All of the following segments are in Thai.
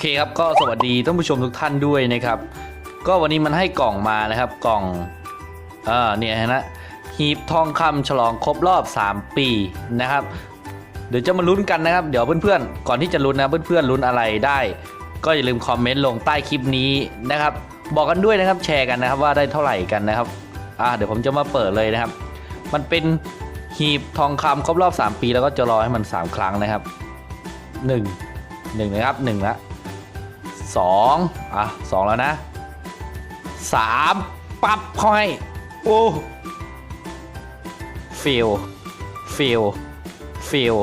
เคครับก็สวัสดีท่านผู้ชมทุกท่านด้วยนะครับ ก็วันนี้มันให้กล่องมานะครับกล่องเออเนี่ยนะหีบทองคำฉลองครบรอบ 3 ปีนะครับ เดี๋ยวจะมาลุ้นกันนะครับ เดี๋ยวเพื่อนๆ ก่อนที่จะลุ้นนะเพื่อนๆลุ้นอะไรได้ ก็อย่าลืมคอมเมนต์ลงใต้คลิปนี้นะครับ บอกกันด้วยนะครับแชร์กันนะครับว่าได้เท่าไหร่กันนะครับอ่าเดี๋ยวผมจะมาเปิดเลยนะครับ มันเป็นหีบทองคำครบรอบ 3 ปี แล้วก็จะรอให้มัน 3 ครั้งนะครับ 1 1นะครับ1ละ 2อะ2แล้วนะ 3 ปั๊บเข้าให้ โอ้ฟิลฟิลฟิล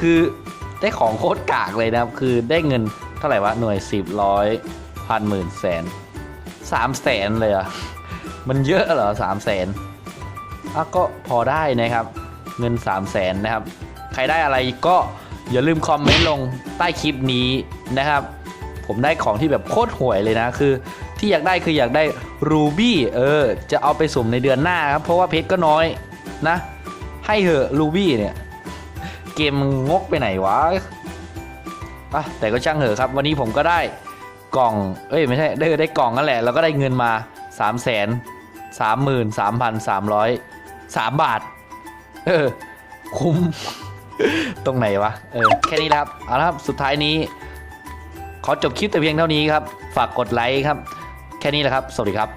คือได้ของโคตรกากเลยนะครับ คือได้เงินเท่าไหร่วะ หน่วยสิบร้อยพันหมื่นแสนสามแสนเลยอะมันเยอะเหรอสามแสนอะก็พอได้นะครับ เงิน 3 0 0แสนนะครับ ใครได้อะไรก็อย่าลืมคอมเมนต์ลงใต้คลิปนี้นะครับ ผมได้ของที่แบบโคตรห่วยเลยนะ คือที่อยากได้คืออยากได้รูบี้เออ จะเอาไปสุ่มในเดือนหน้าครับ เพราะว่าเพชรก็น้อยนะ ให้เหอะรูบี้เนี่ย เกมงกไปไหนวะอะแต่ก็ช่างเหอะครับ วันนี้ผมก็ได้กล่อง เอ้ยไม่ใช่ได้ได้กล่องนั่นแหละ แล้วก็ได้เงินมา3 0 0 0 0 0 3 3 3 3 0 3บาท เออ คุ้ม ตรงไหนวะ เออ แค่นี้แหละครับ เอาละครับ สุดท้ายนี้ ขอจบคลิปแต่เพียงเท่านี้ครับ ฝากกดไลค์ครับ แค่นี้แหละครับ สวัสดีครับ